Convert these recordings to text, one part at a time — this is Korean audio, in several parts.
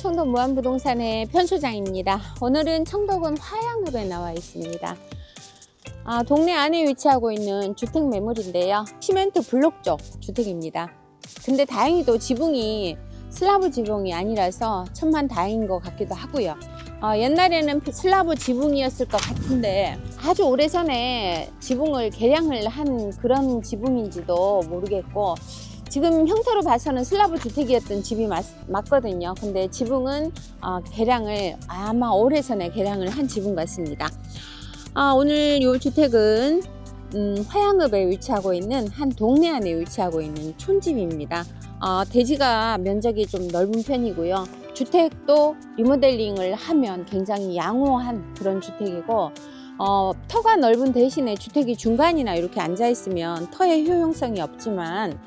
청도 무한부동산의 편소장입니다. 오늘은 청도군 화양읍에 나와 있습니다. 아, 동네 안에 위치하고 있는 주택 매물인데요. 시멘트 블록 쪽 주택입니다. 근데 다행히도 지붕이 슬라브 지붕이 아니라서 천만 다행인 것 같기도 하고요. 어, 옛날에는 슬라브 지붕이었을 것 같은데 아주 오래전에 지붕을 개량을 한 그런 지붕인지도 모르겠고 지금 형태로 봐서는 슬라브 주택이었던 집이 맞, 맞거든요. 근데 지붕은 어, 개량을 아마 오래전에 개량을 한 지붕 같습니다. 아, 오늘 이 주택은 음, 화양읍에 위치하고 있는 한 동네 안에 위치하고 있는 촌집입니다. 어, 대지가 면적이 좀 넓은 편이고요. 주택도 리모델링을 하면 굉장히 양호한 그런 주택이고 어, 터가 넓은 대신에 주택이 중간이나 이렇게 앉아 있으면 터의 효용성이 없지만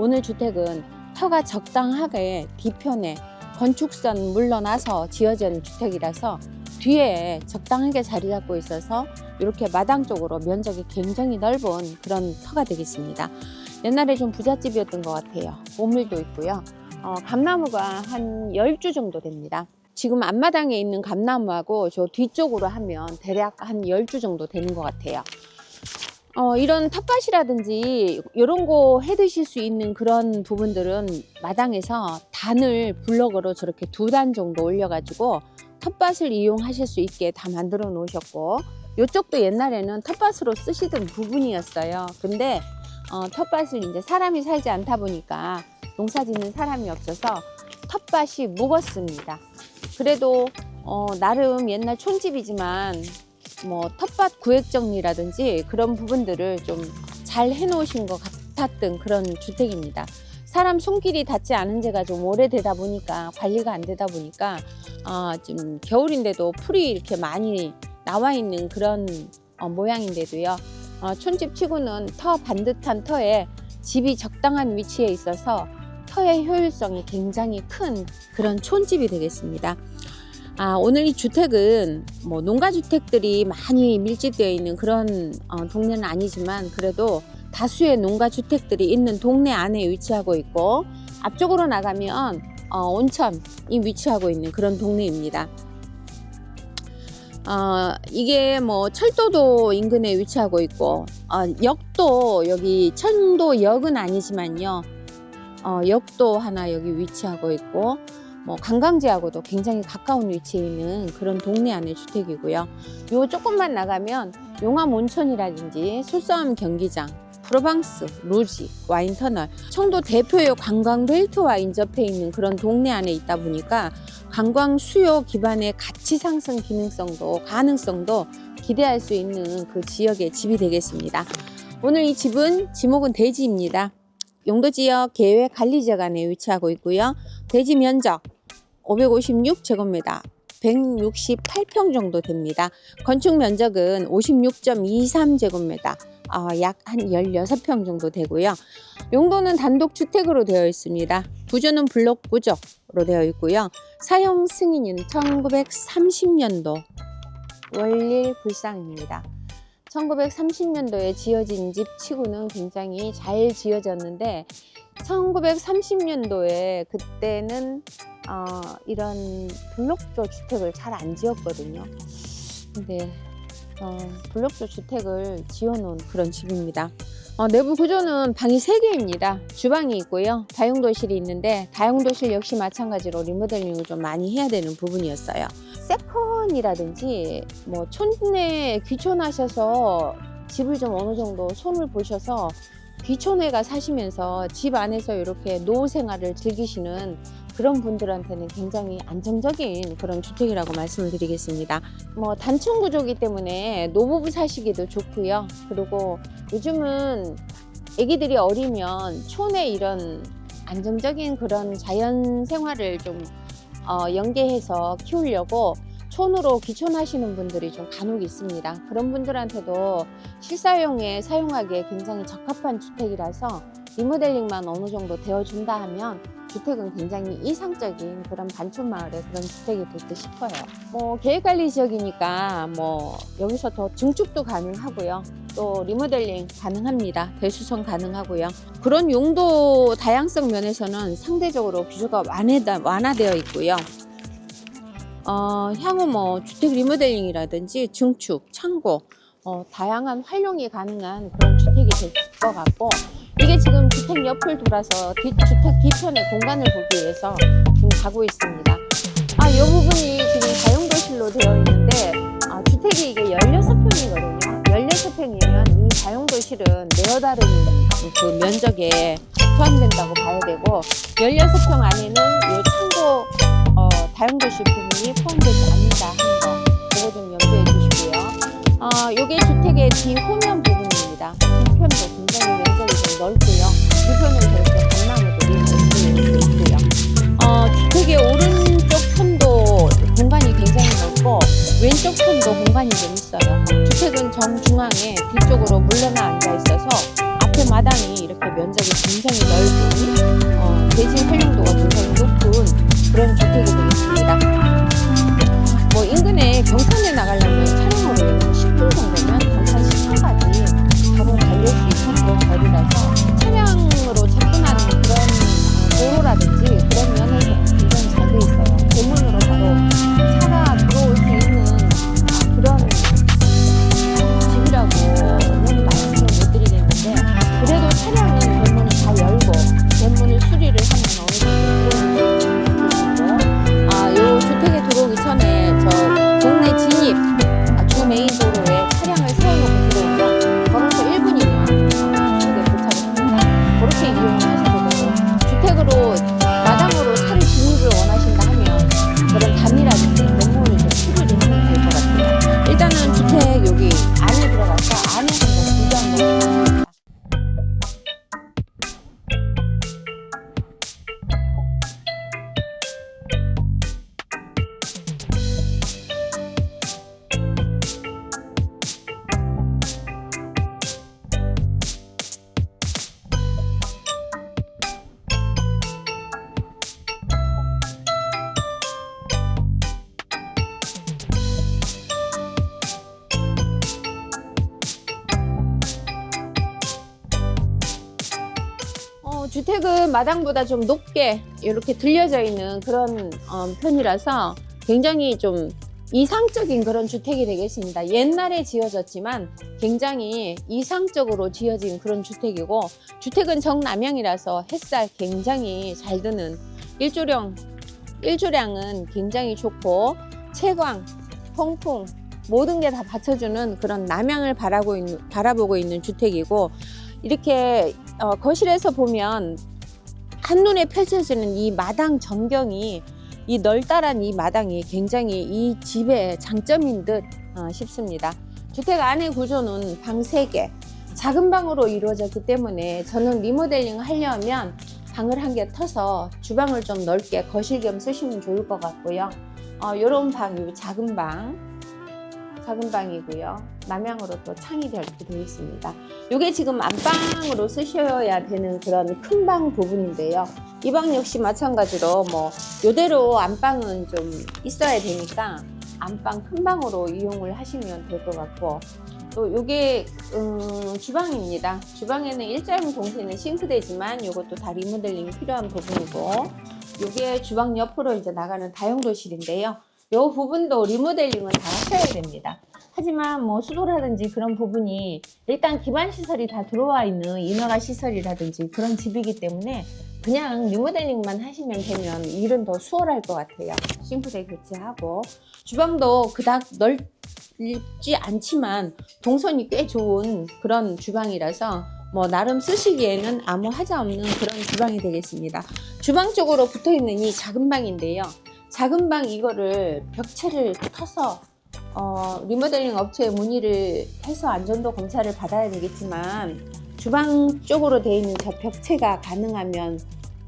오늘 주택은 터가 적당하게 뒤편에 건축선 물러나서 지어진 주택이라서 뒤에 적당하게 자리 잡고 있어서 이렇게 마당 쪽으로 면적이 굉장히 넓은 그런 터가 되겠습니다. 옛날에 좀 부잣집이었던 것 같아요. 보물도 있고요. 어, 감나무가 한 10주 정도 됩니다. 지금 앞마당에 있는 감나무하고 저 뒤쪽으로 하면 대략 한 10주 정도 되는 것 같아요. 어, 이런 텃밭이라든지 이런 거 해 드실 수 있는 그런 부분들은 마당에서 단을 블럭으로 저렇게 두 단 정도 올려가지고 텃밭을 이용하실 수 있게 다 만들어 놓으셨고 이쪽도 옛날에는 텃밭으로 쓰시던 부분이었어요. 근데 어, 텃밭을 이제 사람이 살지 않다 보니까 농사 짓는 사람이 없어서 텃밭이 묵었습니다. 그래도 어, 나름 옛날 촌집이지만 뭐 텃밭 구획 정리라든지 그런 부분들을 좀 잘 해놓으신 것 같았던 그런 주택입니다. 사람 손길이 닿지 않은 지가 좀 오래되다 보니까 관리가 안 되다 보니까 어, 좀 겨울인데도 풀이 이렇게 많이 나와 있는 그런 어, 모양인데도요. 어, 촌집 치고는 터 반듯한 터에 집이 적당한 위치에 있어서 터의 효율성이 굉장히 큰 그런 촌집이 되겠습니다. 아, 오늘 이 주택은 뭐 농가 주택들이 많이 밀집되어 있는 그런 어, 동네는 아니지만 그래도 다수의 농가 주택들이 있는 동네 안에 위치하고 있고 앞쪽으로 나가면 어, 온천이 위치하고 있는 그런 동네입니다. 어, 이게 뭐 철도도 인근에 위치하고 있고 어, 역도 여기 청도역은 아니지만요. 어, 역도 하나 여기 위치하고 있고 뭐 관광지하고도 굉장히 가까운 위치에 있는 그런 동네 안의 주택이고요. 요 조금만 나가면 용암 온천이라든지 술싸움 경기장, 프로방스, 루지, 와인터널, 청도 대표의 관광 벨트와 인접해 있는 그런 동네 안에 있다 보니까 관광 수요 기반의 가치 상승 기능성도 가능성도 기대할 수 있는 그 지역의 집이 되겠습니다. 오늘 이 집은 지목은 대지입니다. 용도 지역 계획 관리 지역 안에 위치하고 있고요. 대지 면적 556제곱미터, 168평 정도 됩니다. 건축 면적은 56.23제곱미터, 어, 약한 16평 정도 되고요. 용도는 단독 주택으로 되어 있습니다. 구조는 블록 구조로 되어 있고요. 사용 승인은 1930년도 월일 불상입니다. 1930년도에 지어진 집 치고는 굉장히 잘 지어졌는데 1930년도에 그때는 어, 이런 블록조 주택을 잘 안 지었거든요. 근데 어, 블록조 주택을 지어놓은 그런 집입니다. 어, 내부 구조는 방이 3개입니다. 주방이 있고요. 다용도실이 있는데 다용도실 역시 마찬가지로 리모델링을 좀 많이 해야 되는 부분이었어요. 세컨이라든지 뭐 촌내 귀촌하셔서 집을 좀 어느 정도 손을 보셔서 귀촌회가 사시면서 집 안에서 이렇게 노후 생활을 즐기시는 그런 분들한테는 굉장히 안정적인 그런 주택이라고 말씀을 드리겠습니다. 뭐 단층 구조기 때문에 노부부 사시기도 좋고요. 그리고 요즘은 아기들이 어리면 촌에 이런 안정적인 그런 자연 생활을 좀 어, 연계해서 키우려고 촌으로 귀촌하시는 분들이 좀 간혹 있습니다. 그런 분들한테도 실사용에 사용하기에 굉장히 적합한 주택이라서 리모델링만 어느 정도 되어준다 하면 주택은 굉장히 이상적인 그런 반촌 마을의 그런 주택이 될 듯 싶어요. 뭐 계획관리 지역이니까 뭐 여기서 더 증축도 가능하고요. 또 리모델링 가능합니다. 대수성 가능하고요. 그런 용도 다양성 면에서는 상대적으로 완화다, 완화되어 있고요. 어, 향후 뭐 주택 리모델링이라든지 증축, 창고, 어, 다양한 활용이 가능한 그런 주택이 될 것 같고 이게 지금 주택 옆을 돌아서 뒤, 주택 뒤편의 공간을 보기 위해서 지금 가고 있습니다. 아, 이 부분이 지금 다용도실로 되어 있는데 아, 주택이 이게 16평이거든요. 16평이면 이 다용도실은 네어 다른 그 면적에 포함된다고 봐야 되고 16평 안에는 이 창고 어, 다용도실 부분이 포함되지 않는다 하는 거 그거 좀 염두에 주시고요. 어, 요게 주택의 뒤호면 부분입니다. 뒤편도 굉장히 넓고요. 감나무들이 이렇게 있고요. 어, 주택의 오른쪽 편도 공간이 굉장히 넓고 왼쪽 편도 공간이 좀 있어요. 주택은 정중앙에 뒤쪽으로 물러나 앉아 있어서 앞에 마당이 이렇게 면적이 굉장히 넓은 어, 대지 활용도가 굉장히 높은 그런 주택이 되겠습니다. 뭐 인근에 경산에 나가려면 차량으로 10분 정도면 그런 거리라서 차량으로 접근하는 그런 어, 도로라든지 은 마당보다 좀 높게 이렇게 들려져 있는 그런 어, 편이라서 굉장히 좀 이상적인 그런 주택이 되겠습니다. 옛날에 지어졌지만 굉장히 이상적으로 지어진 그런 주택이고 주택은 정남향이라서 햇살 굉장히 잘 드는 일조령 일조량은 굉장히 좋고 채광, 통풍 모든 게 다 받쳐주는 그런 남향을 바라고 있는, 바라보고 있는 주택이고 이렇게 어, 거실에서 보면 한눈에 펼쳐지는 이 마당 전경이 이 널따란 이 마당이 굉장히 이 집의 장점인 듯 어, 싶습니다. 주택 안의 구조는 방 3개, 작은 방으로 이루어졌기 때문에 저는 리모델링 하려면 방을 한 개 터서 주방을 좀 넓게 거실 겸 쓰시면 좋을 것 같고요. 어, 요런 방, 요 작은 방, 작은 방이고요. 남향으로 또 창이 이렇게 되어 있습니다. 이게 지금 안방으로 쓰셔야 되는 그런 큰 방 부분인데요. 이 방 역시 마찬가지로 뭐 이대로 안방은 좀 있어야 되니까 안방 큰 방으로 이용을 하시면 될 것 같고 또 이게 음, 주방입니다. 주방에는 일자형 동태는 싱크대지만 이것도 다 리모델링이 필요한 부분이고 이게 주방 옆으로 이제 나가는 다용도실인데요. 이 부분도 리모델링은 다 하셔야 됩니다. 하지만 뭐 수도라든지 그런 부분이 일단 기반 시설이 다 들어와 있는 인허가 시설이라든지 그런 집이기 때문에 그냥 리모델링만 하시면 되면 일은 더 수월할 것 같아요. 싱크대 교체하고 주방도 그닥 넓지 않지만 동선이 꽤 좋은 그런 주방이라서 뭐 나름 쓰시기에는 아무 하자 없는 그런 주방이 되겠습니다. 주방 쪽으로 붙어 있는 이 작은 방인데요. 작은 방 이거를 벽체를 터서 어, 리모델링 업체에 문의를 해서 안전도 검사를 받아야 되겠지만 주방 쪽으로 되어 있는 저 벽체가 가능하면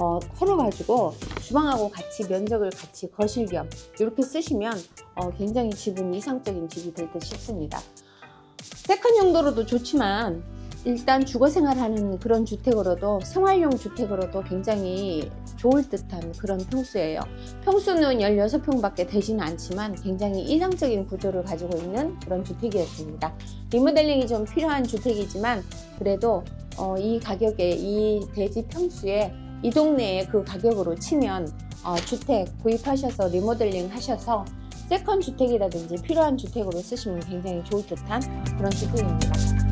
어, 헐어가지고 주방하고 같이 면적을 같이 거실 겸 이렇게 쓰시면 어, 굉장히 집은 이상적인 집이 될 듯 싶습니다. 세컨 용도로도 좋지만 일단 주거 생활하는 그런 주택으로도 생활용 주택으로도 굉장히 좋을 듯한 그런 평수예요. 평수는 16평밖에 되지는 않지만 굉장히 이상적인 구조를 가지고 있는 그런 주택이었습니다. 리모델링이 좀 필요한 주택이지만 그래도 어, 이 가격에 이 대지 평수에 이 동네에 그 가격으로 치면 어, 주택 구입하셔서 리모델링 하셔서 세컨 주택이라든지 필요한 주택으로 쓰시면 굉장히 좋을 듯한 그런 주택입니다.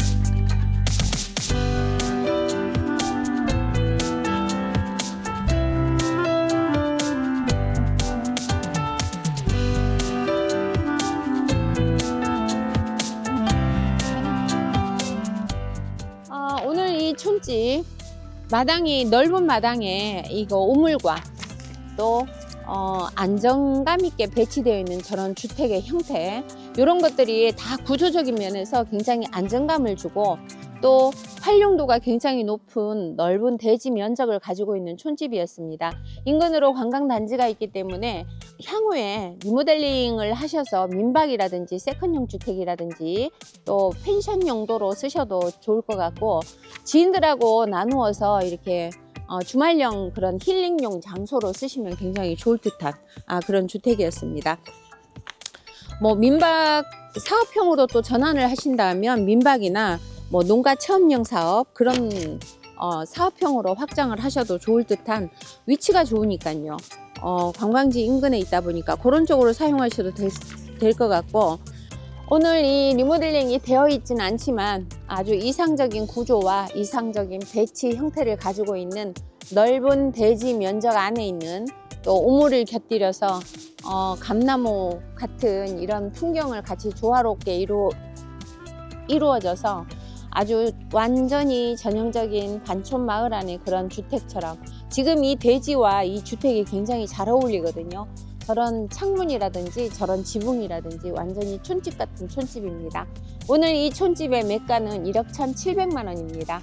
촌집 마당이 넓은 마당에 이거 우물과 또 어, 안정감 있게 배치되어 있는 저런 주택의 형태 이런 것들이 다 구조적인 면에서 굉장히 안정감을 주고 또 활용도가 굉장히 높은 넓은 대지 면적을 가지고 있는 촌집이었습니다. 인근으로 관광단지가 있기 때문에 향후에 리모델링을 하셔서 민박이라든지 세컨용 주택이라든지 또 펜션 용도로 쓰셔도 좋을 것 같고 지인들하고 나누어서 이렇게 어, 주말용 그런 힐링용 장소로 쓰시면 굉장히 좋을 듯한 아, 그런 주택이었습니다. 뭐 민박 사업형으로 또 전환을 하신다면 민박이나 뭐 농가 체험형 사업 그런 어, 사업형으로 확장을 하셔도 좋을 듯한 위치가 좋으니까요. 어, 관광지 인근에 있다 보니까 그런 쪽으로 사용하셔도 될 것 같고 오늘 이 리모델링이 되어 있진 않지만 아주 이상적인 구조와 이상적인 배치 형태를 가지고 있는 넓은 대지 면적 안에 있는 또 우물을 곁들여서 어, 감나무 같은 이런 풍경을 같이 조화롭게 이루, 이루어져서 아주 완전히 전형적인 반촌 마을 안의 그런 주택처럼 지금 이 대지와 이 주택이 굉장히 잘 어울리거든요. 저런 창문이라든지 저런 지붕이라든지 완전히 촌집 같은 촌집입니다. 오늘 이 촌집의 매가는 1억 1,700만 원입니다.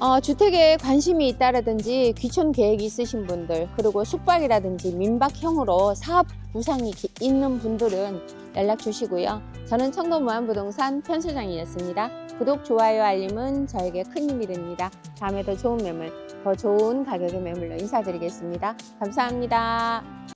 어, 주택에 관심이 있다라든지 귀촌 계획이 있으신 분들 그리고 숙박이라든지 민박형으로 사업 구상이 기- 있는 분들은 연락 주시고요. 저는 청도 무한부동산 편수장이었습니다. 구독, 좋아요, 알림은 저에게 큰 힘이 됩니다. 다음에 더 좋은 매물, 더 좋은 가격의 매물로 인사드리겠습니다. 감사합니다.